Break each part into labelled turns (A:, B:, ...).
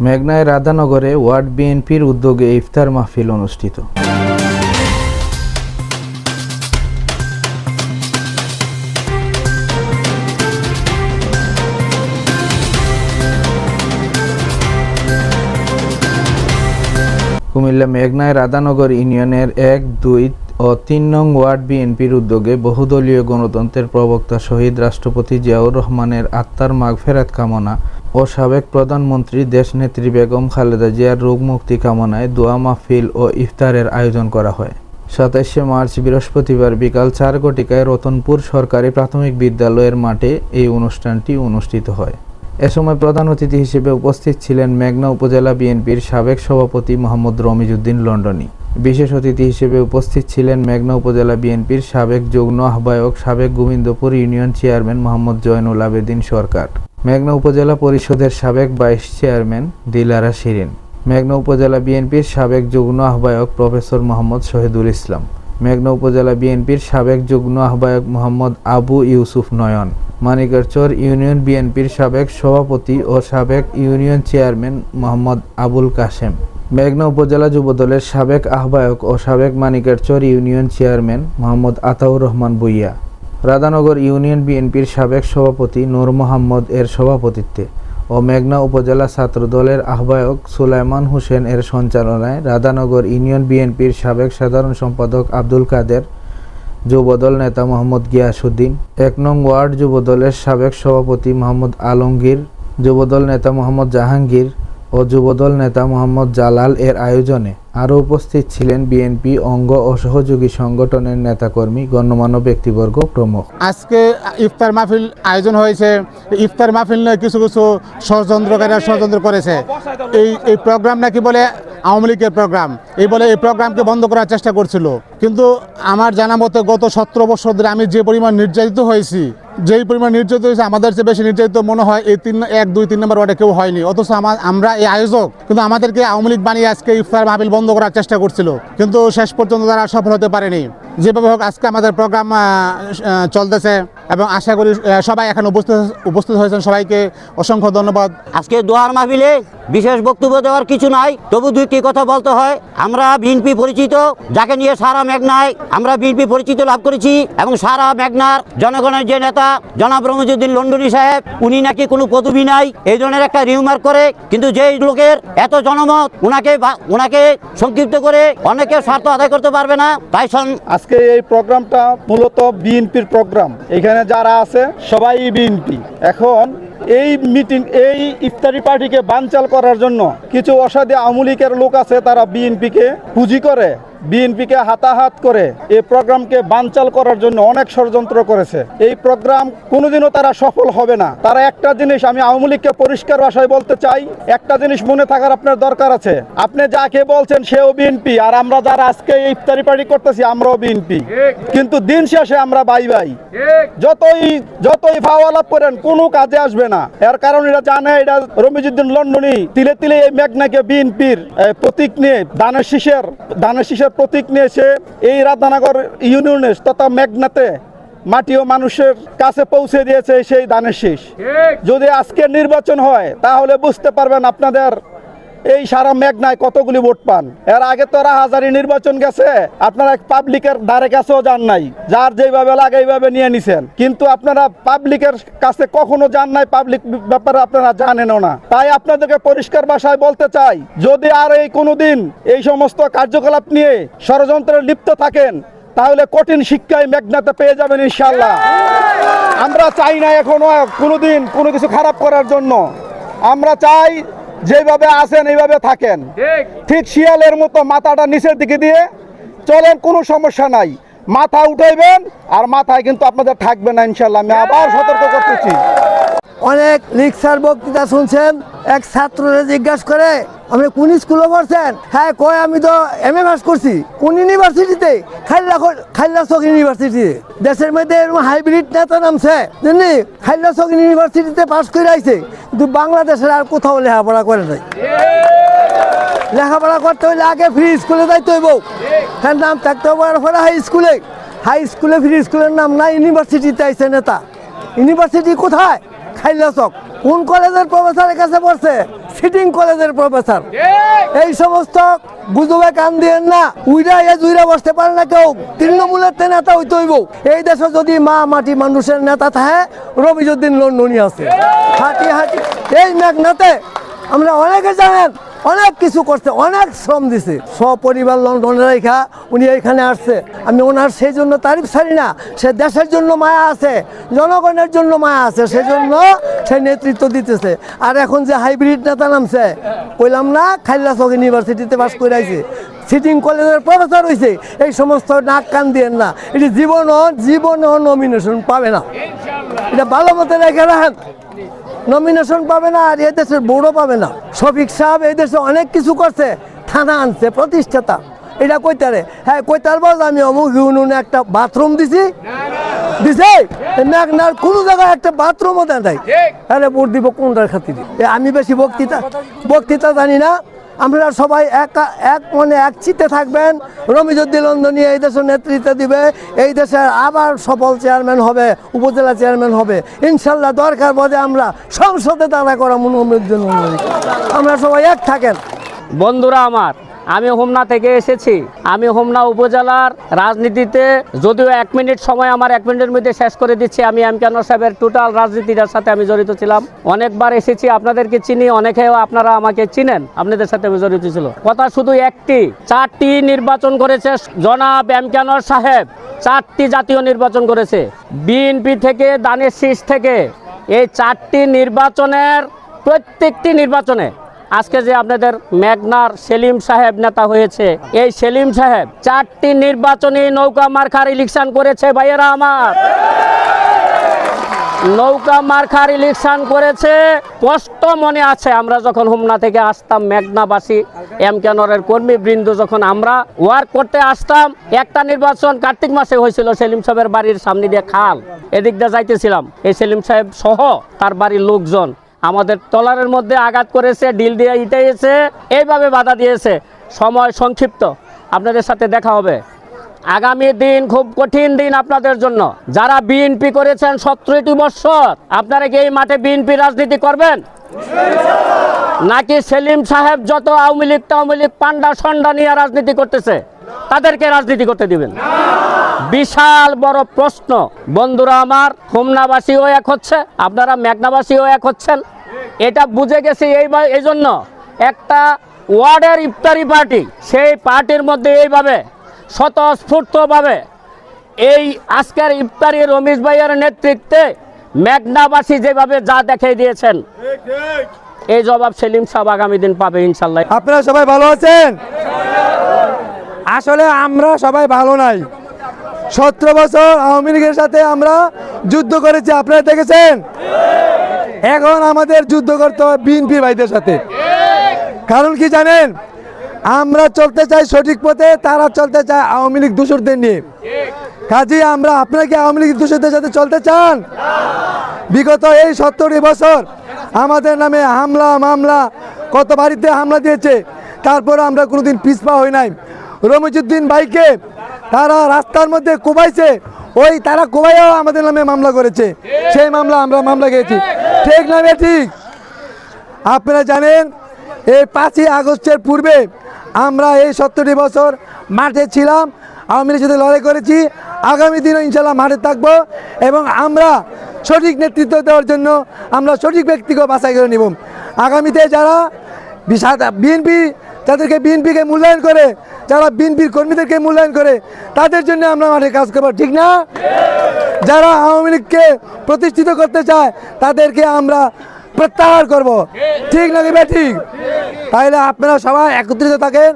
A: মেঘনায় রাধানগরে word বিএনপির উদ্যোগে ইফতার মাহফিল অনুষ্ঠিত। কুমিল্লা মেঘনায় রাধানগর ইউনিয়নের এক দুই ও তিন নং ওয়ার্ড বিএনপির উদ্যোগে বহুদলীয় গণতন্ত্রের প্রবক্তা শহীদ রাষ্ট্রপতি জিয়াউর রহমানের আত্মার মাগফেরাত কামনা ও সাবেক প্রধানমন্ত্রী দেশনেত্রী বেগম খালেদা জিয়ার রোগ মুক্তি কামনায় দোয়া মাহফিল ও ইফতারের আয়োজন করা হয়। সাতাশে মার্চ, বৃহস্পতিবার বিকাল চার ঘটিকায় রতনপুর সরকারি প্রাথমিক বিদ্যালয়ের মাঠে এই অনুষ্ঠানটি অনুষ্ঠিত হয়। এ সময় প্রধান অতিথি হিসেবে উপস্থিত ছিলেন মেঘনা উপজেলা বিএনপির সাবেক সভাপতি মোহাম্মদ রমিজউদ্দিন লন্ডনী। বিশেষ অতিথি হিসেবে উপস্থিত ছিলেন মেঘনা উপজেলা বিএনপির সাবেক যুগ্ম আহ্বায়ক, সাবেক গোবিন্দপুর ইউনিয়ন চেয়ারম্যান মোহাম্মদ জয়নুল আবেদিন সরকার। মেঘনা উপজেলা পরিষদের সাবেক ভাইস চেয়ারম্যান দিলারা শিরিন। মেঘনা উপজেলা বিএনপির সাবেক যুগ্ম আহ্বায়ক প্রফেসর মোহাম্মদ শহীদুল ইসলাম। মেঘনা উপজেলা বিএনপির সাবেক যুগ্ম আহ্বায়ক মোহাম্মদ আবু ইউসুফ নয়ন। মানিকারচর ইউনিয়ন বিএনপির সাবেক সভাপতি ও সাবেক ইউনিয়ন চেয়ারম্যান মোহাম্মদ আবুল কাশেম। মেঘনা উপজেলা যুবদলের সাবেক আহ্বায়ক ও সাবেক Manikarchar union chairman Mohammad Ataur Rahman Bhuiyan Radhanagar union বিএনপির সাবেক সভাপতি নূর মোহাম্মদ এর সভাপতিত্বে ও মেঘনা উপজেলা ছাত্রদলের আহ্বায়ক সুলাইমান হোসেন এর সঞ্চালনায় রাধানগর ইউনিয়ন বিএনপির সাবেক সাধারণ সম্পাদক আব্দুল কাদের যুবদল নেতা মোহাম্মদ গিয়াসুদ্দিন এক নং ওয়ার্ড যুবদলের সাবেক সভাপতি মোহাম্মদ আলমগীর যুবদল নেতা মোহাম্মদ জাহাঙ্গীর ও যুবদল নেতা মোহাম্মদ জালাল এর আয়োজনে আরও উপস্থিত ছিলেন বিএনপি অঙ্গ ও সহযোগী সংগঠনের নেতাকর্মী, গণ্যমান্য ব্যক্তিবর্গ, প্রমুখ।
B: আজকে ইফতার মাহফিল আয়োজন হয়েছে। ইফতার মাহফিল নিয়ে কিছু কিছু ষড়যন্ত্রকারীরা ষড়যন্ত্র করেছে। এই এই প্রোগ্রাম নাকি বলে আওয়ামী লীগের প্রোগ্রাম। এই বলে এই প্রোগ্রামকে বন্ধ করার চেষ্টা করছিল। কিন্তু আমার জানা মতে গত সতেরো বছর ধরে আমি যে পরিমাণ নির্যাতিত হয়েছি, যেই পরিমাণ নির্যাতিত হয়েছে, আমাদের চেয়ে বেশি নির্যাতিত মনে হয় এই তিন, এক, দুই, তিন নম্বর ওয়ার্ডে কেউ হয়নি। অথচ আমার এই আয়োজক, কিন্তু আমাদেরকে আওয়ামী লীগ বানিয়ে আজকে ইফতার মাহফিল বন্ধ করার চেষ্টা করছিল। কিন্তু শেষ পর্যন্ত তারা সফল হতে পারেনি। যেভাবে হোক আজকে আমাদের প্রোগ্রাম চলতেছে এবং আশা করি সবাই এখন উপস্থিত উপস্থিত হয়েছেন সবাইকে। অসংখ্য ধন্যবাদ।
C: আজকে দোয়ার মাহফিলে বিশেষ বক্তব্য দেওয়ার কিছু নাই, তবু দুইটি কথা বলতে হয়। আমরা বিএনপি পরিচিত, যাকে নিয়ে সারা মেঘনায় আমরা বিএনপি পরিচিত লাভ করেছি এবং সারা মেঘনার জনগণের যে নেতা, জনাব রমজুদ্দিন লন্ডনী সাহেব, উনি নাকি কোনো পদবি নাই, এই ধরনের একটা রিউমার করে, কিন্তু যেই লোকের এত জনমত, উনাকে বা- উনাকে সংক্ষিপ্ত করে অনেকের স্বার্থ আদায় করতে পারবে না, তাই
D: আজকে এই প্রোগ্রামটা মূলত বিএনপির প্রোগ্রাম। এখানে যারা আছে, সবাই বিএনপি। এখন এই মিটিং এই ইফতারি পার্টিকে বানচাল করার জন্য কিছু অসাধু আওয়ামী লীগের লোক আছে তারা বিএনপিকে পুঁজি করে। বিএনপিকে হাতাহাত করে এই প্রোগ্রামকে বানচাল করার জন্য অনেক ষড়যন্ত্র করেছে। এই প্রোগ্রাম কোনোদিনও তারা সফল হবে না। তারা একটা জিনিস আমি আওয়ামী লীগকে পরিষ্কার ভাষায় বলতে চাই, একটা জিনিস মনে থাকার আপনার দরকার আছে। আপনি যাকে বলছেন সেও বিএনপি, আর আমরা যারা আজকে ইফতারি পার্টি করতেছি, আমরাও বিএনপি। কিন্তু দিন শেষে আমরা বাই বাই যতই যতই ফাওয়ালাপ করেন, কোনো কাজে আসবে না। এর কারণ এটা জানে এটা রমিজুদ্দিন লন্ডনী তিলে তিলে এই মেঘনাকে বিএনপির প্রতীক নিয়ে দানের শীষের দানের শীষের প্রতীক নিয়ে এসে এই রাধানগর ইউনিয়নে তথা মেঘনাতে মাটি ও মানুষের কাছে পৌঁছে দিয়েছে সেই দানের শেষ। যদি আজকে নির্বাচন হয় তাহলে বুঝতে পারবেন আপনাদের এই সারা মেঘনায় কতগুলি ভোট পান? এর আগে তো হাজারি নির্বাচন গেছে, আপনারা পাবলিকের ধারে কাছেও যান নাই। যার যেভাবে লাগে এইভাবে নিয়ে নিছেন। কিন্তু আপনারা পাবলিকের কাছে কখনো যান নাই, পাবলিক ব্যাপারে আপনারা জানেনও না। তাই আপনাদেরকে পরিষ্কার ভাষায় বলতে চাই, যদি আর এই কোনোদিন এই সমস্ত কার্যকলাপ নিয়ে ষড়যন্ত্রে লিপ্ত থাকেন, তাহলে কঠিন শিক্ষায় মেঘনাতে পেয়ে যাবেন ইনশাল্লাহ আমরা চাই না এখনও কোনোদিন কোনো কিছু খারাপ করার জন্য। আমরা চাই যেভাবে আছেন এইভাবে থাকেন। ঠিক। শিয়ালের মতো মাথাটা নিচের দিকে দিয়ে চলেন কোনো সমস্যা নাই। মাথা উঠাইবেন আর মাথায় কিন্তু আপনাদের থাকবে না ইনশাল্লাহ। আমি আবার সতর্ক করতেছি।
E: অনেক রিক্সার বক্তৃতা শুনছেন। এক ছাত্ররে জিজ্ঞাসা করে আপনি কোন স্কুলে পড়ছেন? হ্যাঁ কয়, আমি তো এম এ পাস করছি। কোন ইউনিভার্সিটিতে খাইল্লা খাইল্লা চক ইউনিভার্সিটি দেশের মধ্যে এরকম হাইব্রিড নেতা নামছে। জানি খাইল্লা চক ইউনিভার্সিটিতে পাস করে আইছে, কিন্তু বাংলাদেশের আর কোথাও লেখাপড়া করে নাই। লেখাপড়া করতে হইলে আগে ফ্রি স্কুলে যাইতে হইব। হ্যাঁ নাম থাকতে হবে পরে হাই স্কুলে হাই স্কুলে ফ্রি স্কুলের নাম না ইউনিভার্সিটিতে আইছে নেতা। ইউনিভার্সিটি কোথায়? খাইলা চক কোন কলেজের প্রফেসরের কাছে পড়ছে? সিটিং কলেজের প্রফেসর। এই সমস্ত গুজবে কান দিয়েন না উইরা এ জুইরা বসতে পারে না কেউ। তৃণমূলের তে নেতা হইতে হইব। এই দেশে যদি মা মাটি মানুষের নেতা থাকে রবিজুদ্দিন লন্ডনী আছে। হাঁটি হাঁটি। এই মেঘনাতে আমরা অনেকে জানেন অনেক কিছু করছে, অনেক শ্রম দিছে। সপরিবার লন্ডনে রেখা উনি এখানে আসছে। আমি ওনার সেই জন্য তারিফ ছাড়ি না, সে দেশের জন্য মায়া আছে, জনগণের জন্য মায়া আছে, সেজন্য সে নেতৃত্ব দিতেছে। আর এখন যে হাইব্রিড নেতা নামছে, কইলাম না খাইলা চক ইউনিভার্সিটিতে পাস করে আইছে সিটিং কলেজের প্রফেসর হয়েছে এই সমস্ত নাক কান দিয়েন না। এটি জীবন জীবন নমিনেশন পাবে না। এটা ভালো মতো রেখে রাখেন। নমিনেশন পাবে না আর এদেশের বোর্ডও পাবে না। শফিক সাহেব এই দেশে অনেক কিছু করছে থানা আনছে প্রতিষ্ঠাতা। এটা কইতারে হ্যাঁ কইতার বাজ আমি অমুক ইউনিয়নে একটা বাথরুম দিছি। দিছে? মেঘনার কোনো জায়গায় একটা বাথরুমও দেয় নাই। আরে ভোট দিব কোনটার খাতিরে? এ আমি বেশি বক্তৃতা বক্তৃতা জানি না। আমরা সবাই একা এক মনে এক চিতে থাকবেন। রমিজুদ্দিন নন্দনী এই দেশের নেতৃত্ব দিবে। এই দেশের আবার সফল চেয়ারম্যান হবে, উপজেলা চেয়ারম্যান হবে। ইনশাল্লাহ দরকার বোধে আমরা সংসদে দাঁড়া করা মনোমুদ্দিন আমরা সবাই এক থাকেন।
F: বন্ধুরা আমার আমি হোমনা থেকে এসেছি। আমি হোমনা উপজেলার রাজনীতিতে যদিও এক মিনিট সময় আমার এক মিনিটের মধ্যে শেষ করে দিচ্ছি। আমি এম কেন সাহেবের টোটাল রাজনীতিটার সাথে আমি জড়িত ছিলাম। অনেকবার এসেছি, আপনাদেরকে চিনি, অনেকেও আপনারা আমাকে চিনেন। আপনাদের সাথে আমি জড়িত ছিল কথা শুধু একটি, চারটি নির্বাচন করেছে জনাব এম কেন সাহেব। চারটি জাতীয় নির্বাচন করেছে। বিএনপি থেকে দানের শীষ থেকে। এই চারটি নির্বাচনের প্রত্যেকটি নির্বাচনে আজকে যে আপনাদের মেঘনার সেলিম সাহেব নেতা হয়েছে, এই সেলিম সাহেব চারটি নির্বাচনী নৌকা মার্কার ইলেকশন করেছে ভাইয়েরা আমার। নৌকা মার্কার ইলেকশন করেছে, স্পষ্ট মনে আছে, আমরা যখন হোমনা থেকে আসতাম, মেঘনাবাসী এম কেনরের কর্মী বৃন্দ যখন আমরা ওয়ার্ক করতে আসতাম, একটা নির্বাচন কার্তিক মাসে হয়েছিল, সেলিম সাহেবের বাড়ির সামনে দিয়ে খাল, এদিক দিয়ে যাইতেছিলাম। এই সেলিম সাহেব সহ তার বাড়ির লোকজন আমাদের টলারের মধ্যে আঘাত করেছে, ডিল দিয়ে ইটাইছে এইভাবে বাধা দিয়েছে। সময় সংক্ষিপ্ত। আপনাদের সাথে দেখা হবে। আগামী দিন খুব কঠিন দিন আপনাদের জন্য। যারা বিএনপি করেছেন সতেরোটি বৎসর আপনারা কি এই মাঠে বিএনপি রাজনীতি করবেন? নাকি সেলিম সাহেব যত আওয়ামী লীগ আওয়ামী লীগ পান্ডা, সন্ডা নিয়ে রাজনীতি করতেছে, তাদেরকে রাজনীতি করতে দিবেন? বিশাল বড় প্রশ্ন। বন্ধুরা আমার হোমনাবাসীও এক হচ্ছে, আপনারা মেঘনাবাসীও এক হচ্ছেন। এটা বুঝে গেছি এই এই জন্য। একটা ওয়ার্ডের ইফতারি পার্টি, সেই পার্টির মধ্যে এইভাবে স্বতঃস্ফূর্তভাবে এই আজকের ইফতারি রমেশ ভাইয়ের নেতৃত্বে মেঘনাবাসী যেভাবে যা দেখিয়ে দিয়েছেন। এই জবাব সেলিম সাহেব আগামী দিন পাবে ইনশাল্লাহ।
E: আপনারা সবাই ভালো আছেন? আসলে আমরা সবাই ভালো নাই। সতেরো বছর আওয়ামী লীগের সাথে আমরা যুদ্ধ করেছি, আপনারা দেখেছেন? এখন আমাদের যুদ্ধ করতে হবে বিএনপি ভাইদের সাথে। কারণ কি জানেন? আমরা চলতে চাই সঠিক পথে, তারা চলতে চায় আওয়ামী লীগ দূষরদের নিয়ে। কাজে, আমরা আপনারা কি আওয়ামী লীগ দূষরদের সাথে চলতে চান? বিগত এই সত্তরটি বছর আমাদের নামে হামলা, মামলা, কত বাড়িতে হামলা দিয়েছে, তারপর আমরা কোনোদিন পিছপা হই নাই। রমিজুদ্দিন ভাইকে তারা রাস্তার মধ্যে কোবাইছে। ওই তারা কোবাইও আমাদের নামে মামলা করেছে। সেই মামলা আমরা মামলা গেছি ঠিক নামে ঠিক? আপনারা জানেন, এই পাঁচই আগস্টের পূর্বে আমরা এই সত্তরটি বছর মাঠে ছিলাম। আওয়ামী লীগের সাথে লড়াই করেছি। আগামী দিনও ইনশাল্লাহ মাঠে থাকব এবং আমরা সঠিক নেতৃত্ব দেওয়ার জন্য আমরা সঠিক ব্যক্তিকে বাছাই করে নিব। আগামীতে যারা বিএনপি যাদেরকে বিএনপিকে মূল্যায়ন করে, যারা বিএনপির কর্মীদেরকে মূল্যায়ন করে, তাদের জন্য আমরা মাঠে কাজ করব, ঠিক না? যারা আওয়ামী লীগকে প্রতিষ্ঠিত করতে চায়, তাদেরকে আমরা প্রত্যাহার করব, ঠিক না দিবে ঠিক? তাহলে আপনারা সবাই একত্রিত থাকেন,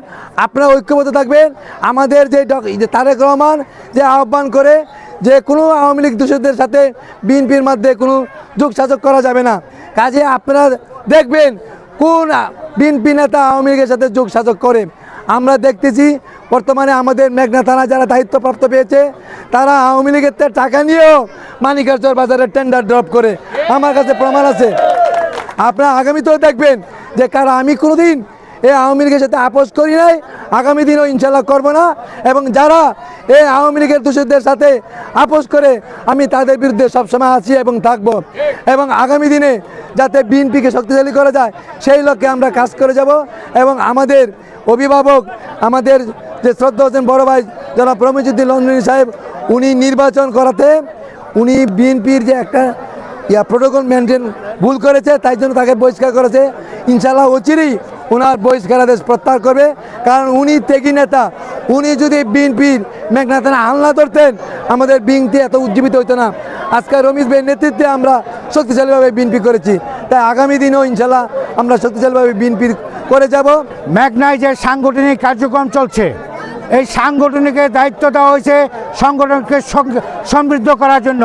E: আপনারা ঐক্যবদ্ধ থাকবেন। আমাদের যে যে তারেক রহমান যে আহ্বান করে যে কোনো আওয়ামী লীগ দোষীদের সাথে বিএনপির মধ্যে কোনো যোগসাযোগ করা যাবে না। কাজে আপনারা দেখবেন কোন বিএনপি নেতা আওয়ামী লীগের সাথে যোগ সাজক করে? আমরা দেখতেছি বর্তমানে আমাদের মেঘনা থানা যারা দায়িত্বপ্রাপ্ত পেয়েছে, তারা আওয়ামী লীগের টাকা নিয়েও মানিকারচর বাজারে টেন্ডার ড্রপ করে। আমার কাছে প্রমাণ আছে। আপনারা আগামীতেও দেখবেন যে কারা আমি কোনোদিন এই আওয়ামী লীগের সাথে আপোষ করি নাই, আগামী দিনও ইনশাল্লাহ করব না। এবং যারা এই আওয়ামী লীগের দোষীদের সাথে আপোষ করে, আমি তাদের বিরুদ্ধে সবসময় আছি এবং থাকব। এবং আগামী দিনে যাতে বিএনপিকে শক্তিশালী করা যায়, সেই লক্ষ্যে আমরা কাজ করে যাব। এবং আমাদের অভিভাবক, আমাদের যে শ্রদ্ধা হোসেন বড় ভাই, জনাব প্রমিজুদ্দিন লন্ডনী সাহেব, উনি নির্বাচন করাতে, উনি বিএনপির যে একটা ইয়া প্রোটোকল মেনটেন ভুল করেছে, তাই জন্য তাকে বহিষ্কার করেছে। ইনশাল্লাহ অচিরেই ওনার বহিষ্কারাদেশ প্রত্যাহার করবে। কারণ উনি ত্যাগী নেতা। উনি যদি বিএনপির মেঘনাথের হামলা ধরতেন, আমাদের বিএনপি এত উজ্জীবিত হতো না। আজকে রমেশ ভাইয়ের নেতৃত্বে আমরা শক্তিশালীভাবে বিএনপি করেছি। তাই আগামী দিনেও ইনশাল্লাহ আমরা শক্তিশালীভাবে বিএনপি করে যাব।
G: ম্যাগনায় যে সাংগঠনিক কার্যক্রম চলছে, এই সাংগঠনিকের দায়িত্ব দেওয়া হয়েছে সংগঠনকে সমৃদ্ধ করার জন্য।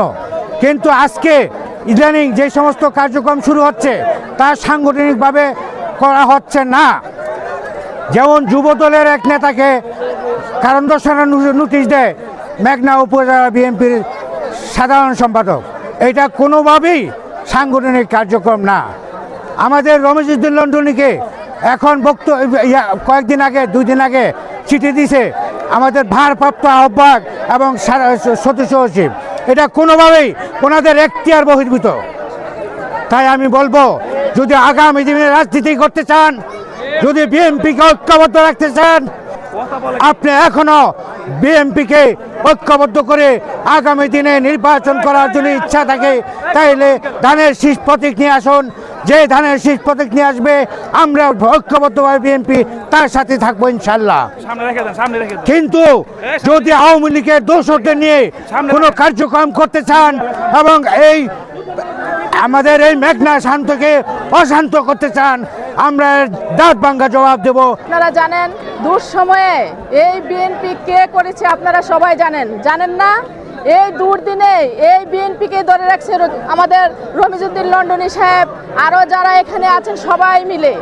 G: কিন্তু আজকে ইদানিং যে সমস্ত কার্যক্রম শুরু হচ্ছে, তা সাংগঠনিকভাবে করা হচ্ছে না। যেমন যুব দলের এক নেতাকে কারণ দর্শানোর নোটিশ দেয় মেঘনা উপজেলা বিএনপির সাধারণ সম্পাদক। এটা কোনোভাবেই সাংগঠনিক কার্যক্রম না। আমাদের রমেশউদ্দিন লন্ডনীকে এখন ইয়া, কয়েকদিন আগে দুই দিন আগে চিঠি দিছে আমাদের ভারপ্রাপ্ত আহ্বায়ক এবং সদস্য সচিব। এটা কোনোভাবেই ওনাদের এখতিয়ার বহির্ভূত। তাই আমি বলব যদি আগামী দিনে রাজনীতি করতে চান যদি বিএনপিকে ঐক্যবদ্ধ রাখতে চান আপনি এখনও বিএনপিকে ঐক্যবদ্ধ করে আগামী দিনে নির্বাচন করার জন্য ইচ্ছা থাকে তাইলে ধানের শীষ প্রতীক নিয়ে আসুন। যে ধানের শীষ প্রতীক নিয়ে আসবে আমরা ঐক্যবদ্ধভাবে বিএনপি তার সাথে থাকব ইনশাল্লাহ। কিন্তু যদি আওয়ামী লীগের দোষরদের নিয়ে কোনো কার্যক্রম করতে চান এবং এই আমাদের এই মেঘনা শান্তকে অশান্ত করতে চান, আমরা দাঁত ভাঙ্গা জবাব দেব।
H: আপনারা জানেন, দুঃসময়ে এই বিএনপি কে করেছে আপনারা সবাই জানেন। জানেন না? এই দুর্দিনে এই বিএনপিকে ধরে রাখছে আমাদের রমিজুদ্দিন লন্ডনী সাহেব আরও যারা এখানে আছেন সবাই মিলে।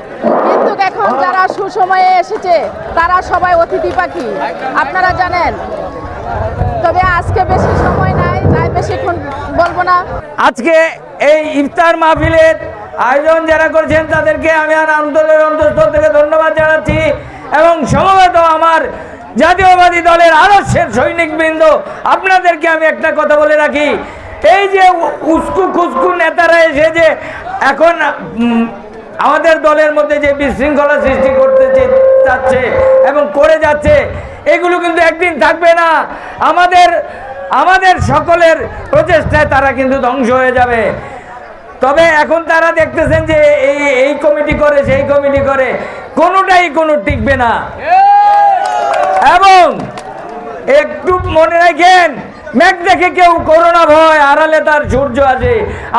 H: কিন্তু এখন যারা সুসময়ে এসেছে, তারা সবাই অতিথি পাখি। আপনারা জানেন? তবে আজকে বেশি সময় বলব না।
I: আজকে এই ইফতার মাহফিলের আয়োজন যারা করেছেন তাদেরকে আমি আর আন্তরের অন্তঃস্থল থেকে ধন্যবাদ জানাচ্ছি এবং সমবেত আমার জাতীয়বাদী দলের আদর্শের সৈনিকবৃন্দ, আপনাদেরকে আমি একটা কথা বলে রাখি। এই যে উস্কু খুস্কু নেতারা এসে যে এখন আমাদের দলের মধ্যে যে বিশৃঙ্খলা সৃষ্টি করতে চাচ্ছে এবং করে যাচ্ছে, এগুলো কিন্তু একদিন থাকবে না। আমাদের আমাদের সকলের প্রচেষ্টায় তারা কিন্তু ধ্বংস হয়ে যাবে। তবে এখন তারা দেখতেছেন যে এই এই কমিটি করে, সেই কমিটি করে, কোনোটাই কোনো টিকবে না। এবং একটু মনে রাখেন, মেঘ দেখে কেউ করোনা ভয়, আড়ালে তার সূর্য আছে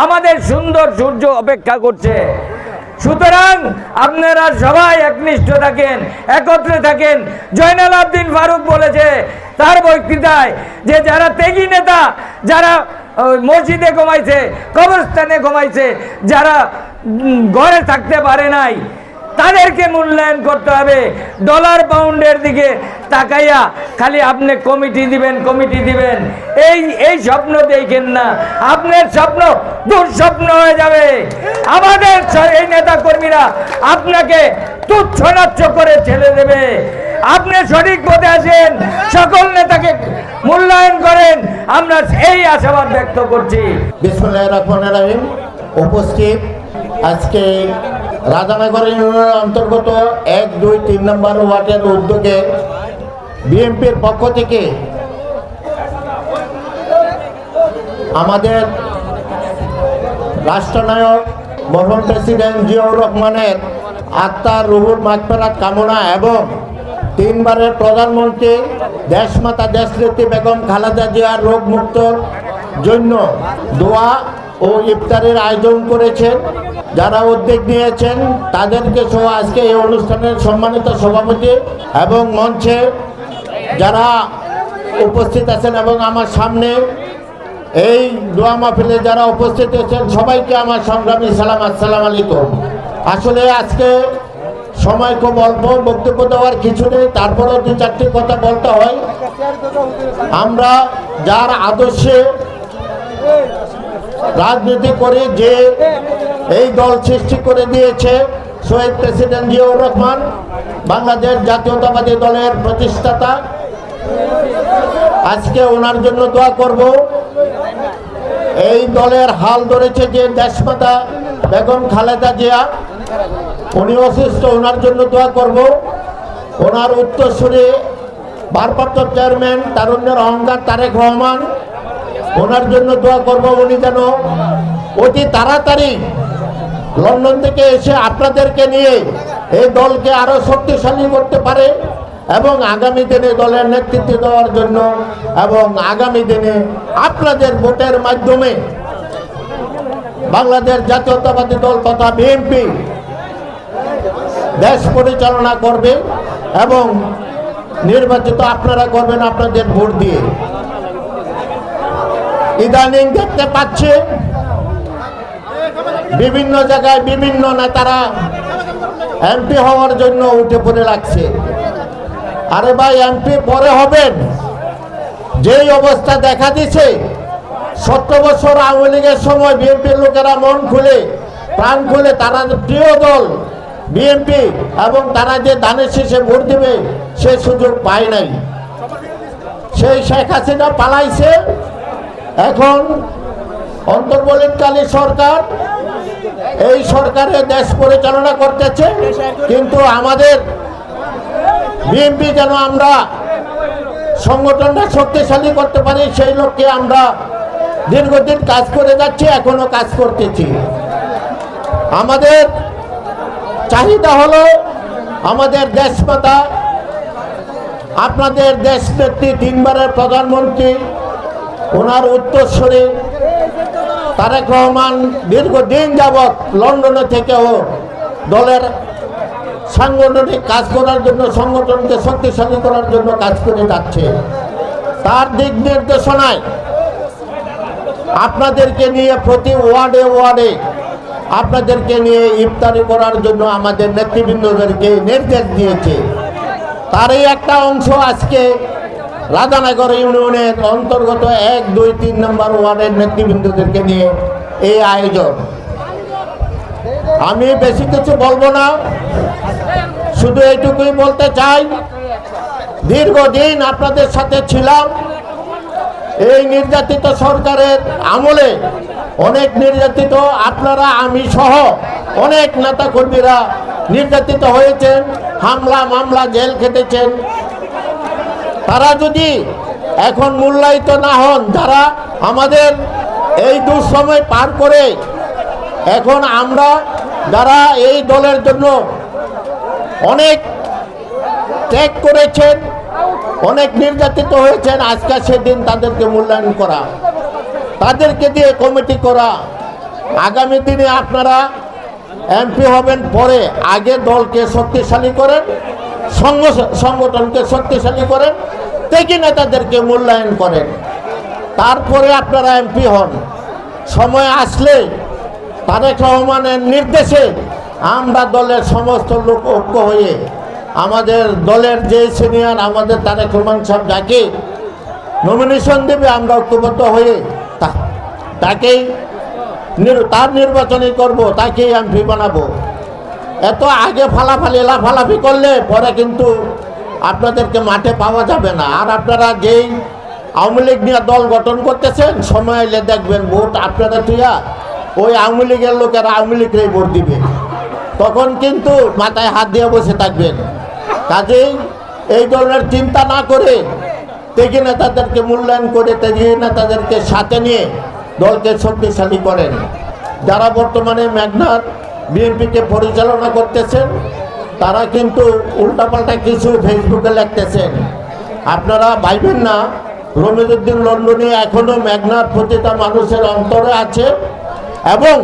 I: আমাদের সুন্দর সূর্য অপেক্ষা করছে। সুতরাং আপনারা সবাই একনিষ্ঠ থাকেন, একত্রে থাকেন। জয়নাল আবদিন ফারুক বলেছে তার বক্তৃতায় যে যারা তেগি নেতা, যারা মসজিদে ঘুমাইছে, কবরস্থানে ঘুমাইছে, যারা ঘরে থাকতে পারে নাই, তাদেরকে মূল্যায়ন করতে হবে। ডলার পাউন্ডের দিকে তাকাইয়া খালি আপনি কমিটি দিবেন কমিটি দিবেন। এই এই স্বপ্ন দেখেন না। আপনার স্বপ্ন দুঃস্বপ্ন হয়ে যাবে। আমাদের এই নেতা কর্মীরা আপনাকে তুচ্ছনাচ্ছ করে ছেড়ে দেবে। আপনি সঠিক পথে আছেন, সকল নেতাকে মূল্যায়ন করেন, আমরা এই আশাবাদ ব্যক্ত করছি।
J: উপস্থিত আজকে রাজানগর ইউনিয়নের অন্তর্গত এক, দুই, তিন নম্বর ওয়ার্ডের উদ্যোগে বিএনপির পক্ষ থেকে আমাদের রাষ্ট্রনায়ক মরহুম প্রেসিডেন্ট জিয়াউর রহমানের আত্মার রুহুর মাগফেরাত কামনা এবং তিনবারের প্রধানমন্ত্রী দেশমাতা দেশনেত্রী বেগম খালেদা জিয়ার রোগ মুক্তর জন্য দোয়া ও ইফতারের আয়োজন করেছেন। যারা উদ্যোগ নিয়েছেন, তাদেরকে সহ আজকে এই অনুষ্ঠানের সম্মানিত সভাপতি এবং মঞ্চে যারা উপস্থিত আছেন এবং আমার সামনে এই দোয়া মাহফিলে যারা উপস্থিত আছেন, সবাইকে আমার সংগ্রামী সালাম, আসসালাম আলাইকুম। আসলে আজকে সময় খুব অল্প, বক্তব্য দেওয়ার কিছু নেই, তারপরেও দু চারটি কথা বলতে হয়। আমরা যার আদর্শে রাজনীতি করে, যে এই দল সৃষ্টি করে দিয়েছে, শহীদ প্রেসিডেন্ট জিয়াউর রহমান, বাংলাদেশ জাতীয়তাবাদী দলের প্রতিষ্ঠাতা। আজকে ওনার জন্য দোয়া করব। এই দলের হাল ধরেছে যে দেশমাতা বেগম খালেদা জিয়া। উনি অসুস্থ, ওনার জন্য দোয়া করব। ওনার উত্তরসূরি ভারপ্রাপ্ত চেয়ারম্যান তারুণ্যের অহংকার তারেক রহমান, ওনার জন্য দোয়া করব উনি যেন অতি তাড়াতাড়ি লন্ডন থেকে এসে আপনাদেরকে নিয়ে এই দলকে আরও শক্তিশালী করতে পারে এবং আগামী দিনে দলের নেতৃত্ব দেওয়ার জন্য এবং আগামী দিনে আপনাদের ভোটের মাধ্যমে বাংলাদেশ জাতীয়তাবাদী দল তথা বিএনপি দেশ পরিচালনা করবে এবং নির্বাচিত আপনারা করবেন আপনাদের ভোট দিয়ে। ইদানিং দেখতে পাচ্ছে বিভিন্ন জায়গায় বিভিন্ন নেতারা এমপি হওয়ার জন্য উঠে পড়ে লাগছে। আরে ভাই এমপি পরে হবেন। যেই অবস্থা দেখা দিছে, সত্তর বছর আওয়ামী লীগের সময় বিএনপির লোকেরা মন খুলে, প্রাণ খুলে, তারা প্রিয় দল। বিএনপি এবং তারা যে দানের শেষে ভোট দেবে, সে সুযোগ পায় নাই। সেই শেখ হাসিনা পালাইছে। এখন অন্তর্বর্তীকালীন সরকার, এই সরকারে দেশ পরিচালনা করতেছে। কিন্তু আমাদের বিএনপি যেন আমরা সংগঠনটা শক্তিশালী করতে পারি, সেই লক্ষ্যে আমরা দীর্ঘদিন কাজ করে যাচ্ছি, এখনও কাজ করতেছি। আমাদের চাহিদা হলো আমাদের দেশমাতা আপনাদের দেশ নেত্রী তিনবারের প্রধানমন্ত্রী, ওনার উত্তরস্বরী তারেক রহমান দীর্ঘদিন যাবৎ লন্ডনে থেকেও দলের সাংগঠনিক কাজ করার জন্য, সংগঠনকে শক্তিশালী করার জন্য কাজ করে যাচ্ছে। তার দিক নির্দেশনায় আপনাদেরকে নিয়ে প্রতি ওয়ার্ডে ওয়ার্ডে আপনাদেরকে নিয়ে ইফতারি করার জন্য আমাদের নেতৃবৃন্দদেরকে নির্দেশ দিয়েছে। তারই একটা অংশ আজকে রাধানগর ইউনিয়নের অন্তর্গত এক, দুই, তিন নম্বর ওয়ার্ডের নেতৃবৃন্দদেরকে নিয়ে এই আয়োজন। আমি বেশি কিছু বলব না, শুধু এইটুকুই বলতে চাই, দীর্ঘদিন আপনাদের সাথে ছিলাম এই নির্যাতিত সরকারের আমলে অনেক নির্যাতিত আপনারা, আমি সহ অনেক নেতা কর্মীরা নির্যাতিত হয়েছেন, হামলা, মামলা, জেল খেটেছেন। তারা যদি এখন মূল্যায়িত না হন, যারা আমাদের এই দুঃসময় পার করে এখন আমরা, যারা এই দলের জন্য অনেক ত্যাগ করেছেন অনেক নির্যাতিত হয়েছেন, আজকে সেদিন তাদেরকে মূল্যায়ন করা। তাদেরকে দিয়ে কমিটি করা। আগামী দিনে আপনারা এমপি হবেন পরে আগে দলকে শক্তিশালী করেন সংগঠনকে শক্তিশালী করেন, দেখি নেতাদেরকে মূল্যায়ন করেন। তারপরে আপনারা এমপি হন। সময় আসলে তারেক রহমানের নির্দেশে আমরা দলের সমস্ত লোক ঐক্য হয়ে আমাদের দলের যে সিনিয়র, আমাদের তারেক রহমান সাহেব যাকে নমিনেশন দেবে, আমরা ঐক্যবদ্ধ হয়ে তাকেই তার নির্বাচনই করব, তাকেই এমপি বানাবো। এত আগে ফালাফালি লাফালাফি করলে পরে কিন্তু আপনাদেরকে মাঠে পাওয়া যাবে না। আর আপনারা যেই আওয়ামী লীগ নিয়ে দল গঠন করতেছেন, সময় এলে দেখবেন ভোট আপনারা তুইয়া, ওই আওয়ামী লীগের লোকেরা আওয়ামী লীগেই ভোট দিবে। তখন কিন্তু মাথায় হাত দিয়ে বসে থাকবেন। কাজেই এই ধরনের চিন্তা না করে তেগি নেতাদেরকে মূল্যায়ন করে তেগি নেতাদেরকে সাথে নিয়ে দলকে শক্তিশালী করেন। যারা বর্তমানে মেঘনার বিএনপিকে পরিচালনা করতেছেন, তারা কিন্তু উল্টাপাল্টা কিছু ফেসবুকে লিখতেছেন। আপনারা ভাইবেন না রমিজুদ্দিন লন্ডনে এখনও মেঘনার প্রতিটা মানুষের অন্তরে আছে এবং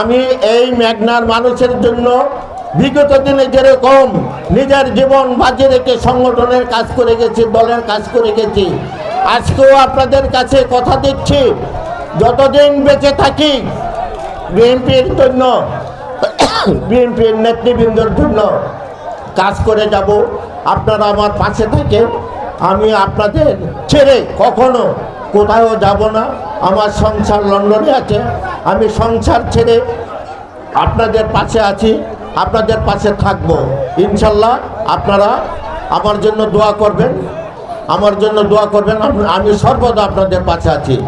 J: আমি এই মেঘনার মানুষের জন্য বিগত দিনে যেরকম নিজের জীবন বাজি রেখে সংগঠনের কাজ করে গেছি, দলের কাজ করে গেছি, আজকেও আপনাদের কাছে কথা দিচ্ছি, যতদিন বেঁচে থাকি, বিএনপির জন্য, বিএনপির নেতৃবৃন্দর জন্য কাজ করে যাব। আপনারা আমার পাশে থাকেন আমি আপনাদের ছেড়ে কখনো কোথাও যাব না। আমার সংসার লন্ডনে আছে, আমি সংসার ছেড়ে আপনাদের পাশে আছি। আপনাদের পাশে থাকব। ইনশাল্লাহ আপনারা আমার জন্য দোয়া করবেন। আমার জন্য দোয়া করবেন। আমি সর্বদা আপনাদের পাশে আছি।